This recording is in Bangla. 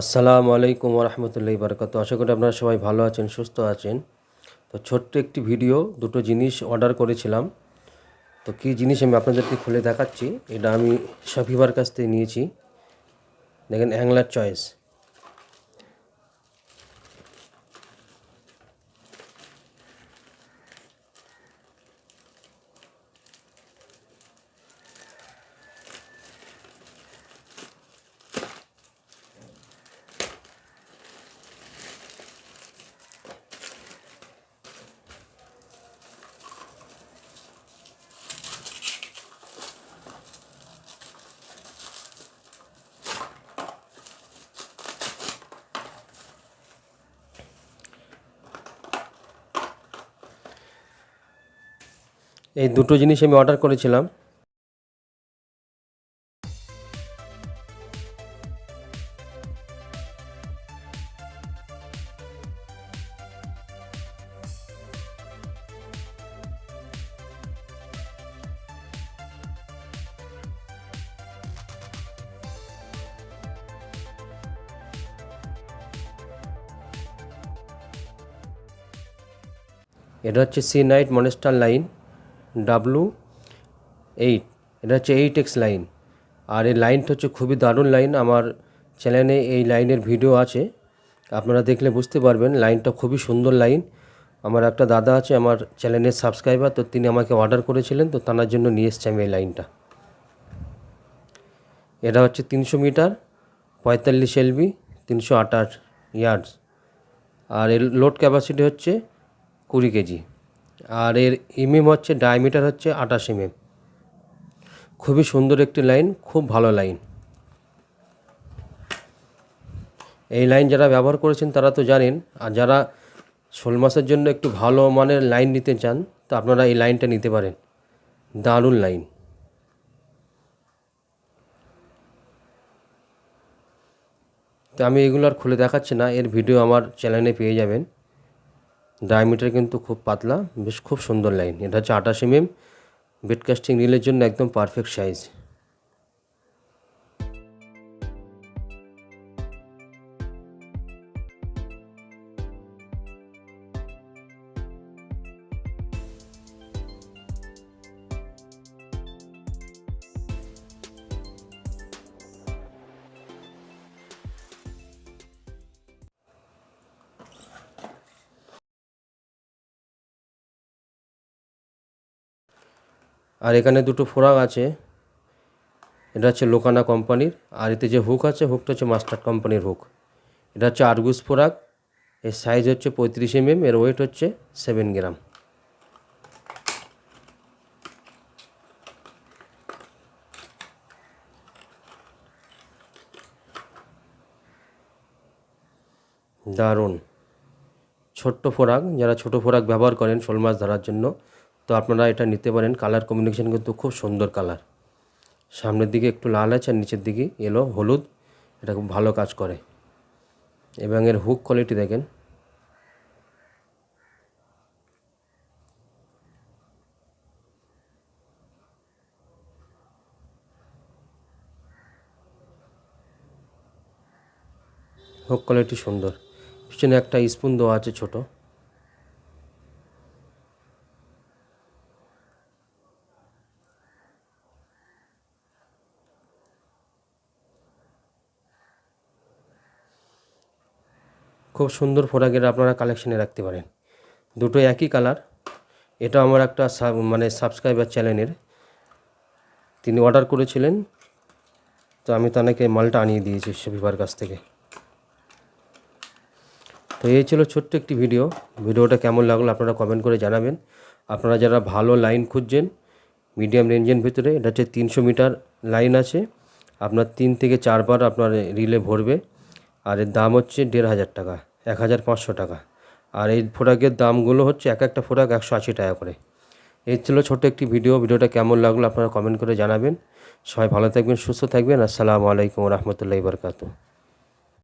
আসসালামু আলাইকুম রহমতুল্লাহ বারকাত আশা করি আপনারা সবাই ভালো আছেন, সুস্থ আছেন। তো ছোট্ট একটি ভিডিও, দুটো জিনিস অর্ডার করেছিলাম। তো কি জিনিস আমি আপনাদেরকে খুলে দেখাচ্ছি, এটা আমি শফিবার কাছ থেকে নিয়েছি। দেখেন অ্যাংলার চয়েস। এই দুটো জিনিস আমি অর্ডার করেছিলাম। এটা হচ্ছে sea knight monster line W eight এটা হচ্ছে এইট এক্স লাইন আর এই লাইনটা হচ্ছে খুবই দারুণ লাইন আমার চ্যানেলে এই লাইনের ভিডিও আছে। আপনারা দেখলে বুঝতে পারবেন লাইনটা খুবই সুন্দর লাইন আমার একটা দাদা আছে, আমার চ্যানেলের সাবস্ক্রাইবার তো তিনি আমাকে অর্ডার করেছিলেন, তো তার জন্য নিয়ে এসছি আমি এই লাইনটা এটা হচ্ছে তিনশো মিটার, পঁয়তাল্লিশ এলবি, তিনশো আঠাশ ইয়ার্ডস আর এর লোড ক্যাপাসিটি হচ্ছে কুড়ি কেজি। আর এর ইমএম হচ্ছে ডায়ামিটার হচ্ছে আঠাশ এমএম খুবই সুন্দর একটি লাইন খুব ভালো লাইন এই লাইন যারা ব্যবহার করেছেন তারা তো জানেন, আর যারা শোল মাসের জন্য একটু ভালো মানের লাইন নিতে চান, তো আপনারা এই লাইনটা নিতে পারেন। দারুণ লাইন তো আমি এগুলো আর খুলে দেখাচ্ছি না, এর ভিডিও আমার চ্যানেলে পেয়ে যাবেন। ডায়ামিটার কিন্তু খুব পাতলা, বেশ খুব সুন্দর লাইন এটা হচ্ছে আঠাশ এমএম বেডকাস্টিং রিলের জন্য একদম পারফেক্ট সাইজ আর এখানে দুটো ফোরাক আছে। এটা হচ্ছে লোকানা কোম্পানির। আর এতে যে হুক আছে, হুকটা হচ্ছে মাস্টার্ড কোম্পানির হুক। এটা হচ্ছে আরগুস ফোরাক। এর সাইজ হচ্ছে পঁয়ত্রিশ এমএম, এর ওয়েট হচ্ছে সেভেন গ্রাম। দারুণ। ছোট্ট ফোরাক, যারা ছোট ফোরাক ব্যবহার করেন শোল মাছ ধরার জন্য তো আপনারা এটা নিতে পারেন। কালার কম্বিনেশন কিন্তু খুব সুন্দর কালার সামনের দিকে একটু লাল আছে আর নিচের দিকে এলো হলুদ। এটা খুব ভালো কাজ করে। এবং এর হুক কোয়ালিটি দেখেন। হুক কোয়ালিটি সুন্দর। পিছনে একটা স্পুন দেওয়া আছে ছোটো। খুব সুন্দর ফোরাকের আপনারা কালেকশানে রাখতে পারেন। দুটো একই কালার এটা আমার একটা মানে সাবস্ক্রাইবার চ্যানেলের তিনি অর্ডার করেছিলেন, তো আমি তাকে মালটা আনিয়ে দিয়েছি শফিফার কাছ থেকে। তো এই ছিল ছোট্ট একটি ভিডিও ভিডিওটা কেমন লাগল আপনারা কমেন্ট করে জানাবেন। আপনারা যারা ভালো লাইন খুঁজছেন মিডিয়াম রেঞ্জের ভিতরে, এটা হচ্ছে তিনশো মিটার লাইন আছে। আপনার তিন থেকে চারবার আপনার রিলে ভরবে। আর এর দাম হচ্ছে দেড় হাজার টাকা, এক হাজার পাঁচশো টাকা। আর এই ফোরাকের দামগুলো হচ্ছে এক একটা ফোরাক একশো আশি টাকা করে। এর ছিল ছোটো একটি ভিডিও। ভিডিওটা কেমন লাগল আপনারা কমেন্ট করে জানাবেন। সবাই ভালো থাকবেন, সুস্থ থাকবেন। আসসালামু আলাইকুম রহমতুল্লাহ বরকাতু